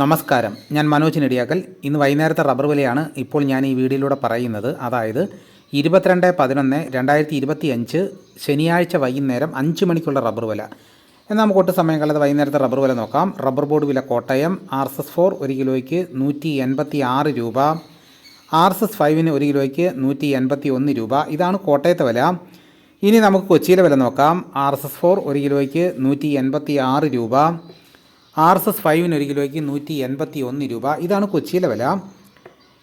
നമസ്കാരം. ഞാൻ മനോജ് നെടിയാക്കൽ. ഇന്ന് വൈകുന്നേരത്തെ റബ്ബർ വിലയാണ് ഇപ്പോൾ ഞാൻ ഈ വീഡിയോയിലൂടെ പറയുന്നത്. അതായത് ഇരുപത്തിരണ്ട് പതിനൊന്ന് രണ്ടായിരത്തി ഇരുപത്തി അഞ്ച് ശനിയാഴ്ച വൈകുന്നേരം അഞ്ച് മണിക്കുള്ള റബ്ബർ വില. എന്നാൽ നമുക്ക് ഒട്ടും സമയം കളയാതെ വൈകുന്നേരത്തെ റബ്ബർ വില നോക്കാം. റബ്ബർ ബോർഡ് വില Kottayam R S S four ഒരു കിലോയ്ക്ക് നൂറ്റി എൺപത്തി ആറ് രൂപ ആർ എസ് എസ് ഫൈവിന് ഒരു കിലോയ്ക്ക് നൂറ്റി എൺപത്തി ഒന്ന് രൂപ. ഇതാണ് കോട്ടയത്തെ വില. ഇനി നമുക്ക് കൊച്ചിയിലെ വില നോക്കാം. ആർ എസ് എസ് ഫോർ ഒരു കിലോയ്ക്ക് നൂറ്റി എൺപത്തി ആറ് രൂപ ആർ എസ് എസ് ഫൈവിന് ഒരു കിലോയ്ക്ക് നൂറ്റി എൺപത്തി ഒന്ന് രൂപ. ഇതാണ് കൊച്ചിയിലെ വില.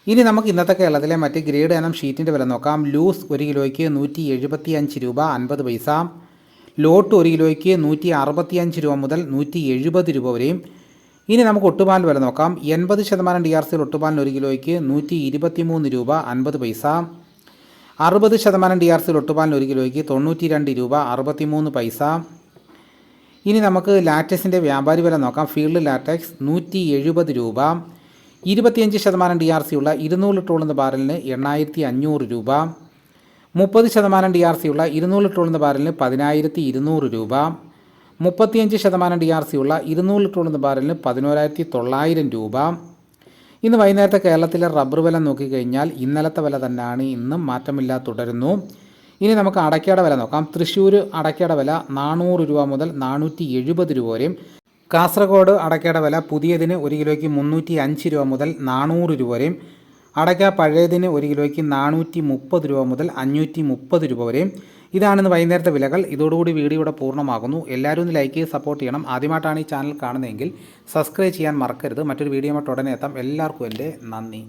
ഇനി നമുക്ക് ഇന്നത്തെ കേരളത്തിലെ മറ്റ് ഗ്രേഡ് ഇനം ഷീറ്റിന്റെ വില നോക്കാം. ലൂസ് ഒരു കിലോയ്ക്ക് നൂറ്റി എഴുപത്തി അഞ്ച് രൂപ അൻപത് പൈസ. ലോട്ട് ഒരു കിലോയ്ക്ക് നൂറ്റി അറുപത്തി അഞ്ച് രൂപ മുതൽ നൂറ്റി എഴുപത് രൂപ വരെയും. ഇനി നമുക്ക് ഒട്ടുപാലിന് വില നോക്കാം. എൺപത് ശതമാനം ഡി ആർ സിയിൽ ഒട്ടുപാലിന് ഒരു കിലോയ്ക്ക് നൂറ്റി ഇരുപത്തി മൂന്ന് രൂപ അൻപത് പൈസ. അറുപത് ശതമാനം ഡി ആർ സിയിൽ ഒട്ടുപാലിന് ഒരു കിലോയ്ക്ക് തൊണ്ണൂറ്റി രണ്ട് രൂപ അറുപത്തി മൂന്ന് പൈസ. ഇനി നമുക്ക് ലാറ്റക്സിന്റെ വ്യാപാരി വില നോക്കാം. ഫീൽഡ് ലാറ്റക്സ് നൂറ്റി എഴുപത് രൂപ. ഇരുപത്തിയഞ്ച് ശതമാനം ഡി ആർ സി ഉള്ള ഇരുന്നൂറ് ലിറ്റർ ഉള്ളുന്ന ബാരലിന് എണ്ണായിരത്തി അഞ്ഞൂറ് രൂപ. മുപ്പത് ശതമാനം ഡി ആർ സി ഉള്ള ഇരുന്നൂറ് ലിറ്റർ ഉള്ളുന്ന ബാരലിന് പതിനായിരത്തി ഇരുന്നൂറ് രൂപ. മുപ്പത്തിയഞ്ച് ശതമാനം ഡി ആർ സി ഉള്ള ഇരുന്നൂറ് ലിറ്റർ ഉള്ളുന്ന ബാരലിന് പതിനോരായിരത്തി തൊള്ളായിരം രൂപ. ഇന്ന് വൈകുന്നേരത്തെ കേരളത്തിലെ റബ്ബർ വില നോക്കിക്കഴിഞ്ഞാൽ ഇന്നലത്തെ വില തന്നെയാണ്. ഇന്നും മാറ്റമില്ലാതെ തുടരുന്നു. ഇനി നമുക്ക് അടയ്ക്കയുടെ വില നോക്കാം. തൃശ്ശൂർ അടയ്ക്കയുടെ വില നാനൂറ് രൂപ മുതൽ നാനൂറ്റി എഴുപത് രൂപ വരെയും. കാസർഗോഡ് അടയ്ക്കയുടെ വില പുതിയതിന് ഒരു കിലോയ്ക്ക് മുന്നൂറ്റി അഞ്ച് രൂപ മുതൽ നാനൂറ് രൂപ വരെയും. അടയ്ക്ക പഴയതിന് ഒരു കിലോയ്ക്ക് നാനൂറ്റി മുപ്പത് രൂപ മുതൽ അഞ്ഞൂറ്റി മുപ്പത് രൂപ വരെയും. ഇതാണിന്ന് വൈകുന്നേരത്തെ വിലകൾ. ഇതോടുകൂടി വീഡിയോ ഇവിടെ പൂർണമാകുന്നു. എല്ലാവരും ഒന്ന് ലൈക്ക് ചെയ്ത് സപ്പോർട്ട് ചെയ്യണം. ആദ്യമായിട്ടാണ് ഈ ചാനൽ കാണുന്നതെങ്കിൽ സബ്സ്ക്രൈബ് ചെയ്യാൻ മറക്കരുത്. മറ്റൊരു വീഡിയോ ഉടനെ എത്താം. എല്ലാവർക്കും എന്റെ നന്ദി.